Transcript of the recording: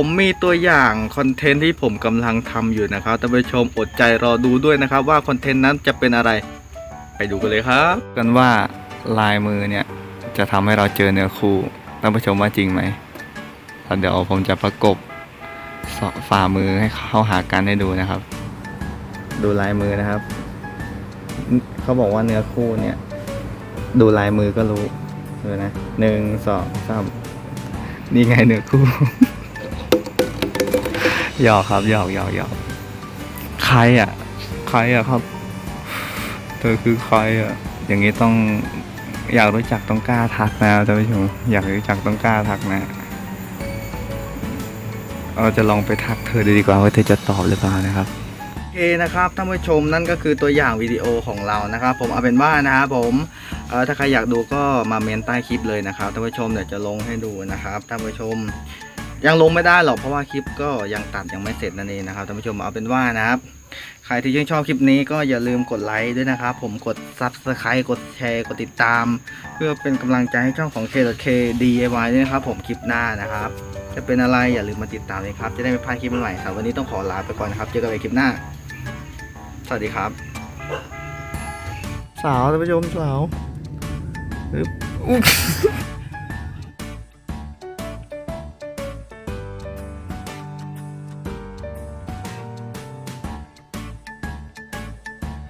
ผมมีตัวอย่างคอนเทนต์ที่ผมกำลังทำอยู่นะครับท่านผู้ชมอดใจรอดูด้วยนะครับ ว่าคอนเทนต์นั้นจะเป็นอะไร ไปดูกันเลยครับกันว่าลายมือเนี่ยจะทำให้เราเจอเนื้อคู่ท่านผู้ชมว่าจริงไหมแล้วเดี๋ยวผมจะประกบสอฝ่ามือให้เข้าหากันให้ดูนะครับ ดูลายมือนะครับ เขาบอกว่าเนื้อคู่เนี่ย ดูลายมือก็รู้ดูนะหนึ่งสองสามนี่ไงเนื้อคู่ หยอกครับหยอกหยอกหยอกใครอะ ใครอะครับ เธอคือใครอะ อย่างนี้ต้องอยากรู้จักต้องกล้าทักนะท่านผู้ชมอยากรู้จักต้องกล้าทักนะ เราจะลองไปทักเธอดูดีกว่าว่าเธอจะตอบหรือเปล่านะครับโอเคนะครับท่านผู้ชมนั่นก็คือตัวอย่างวิดีโอของเรานะครับ ผมเอาเป็นว่านะครับผมถ้าใครอยากดูก็มาเมนใต้คลิปเลยนะครับท่านผู้ชมเดี๋ยวจะลงให้ดูนะครับท่านผู้ชม ยังลงไม่ได้หรอกเพราะว่าคลิปก็ยังตัดยังไม่เสร็จนั่นเองนะครับท่านผู้ชมเอาเป็นว่านะครับ ใครที่ชื่นชอบคลิปนี้ก็อย่าลืมกดไลค์ด้วยนะครับ ผมกด Subscribe กดแชร์กดติดตาม เพื่อเป็นกำลังใจให้ช่องของ K K DIY ด้วยนะครับ ผมคลิปหน้านะครับ จะเป็นอะไรอย่าลืมมาติดตามเลยครับ จะได้ไม่พลาดคลิปใหม่ครับวันนี้ต้องขอลาไปก่อนนะครับเจอกันใหม่คลิปหน้า สวัสดีครับ สาวท่านผู้ชมสาวอึ๊บอุ๊บ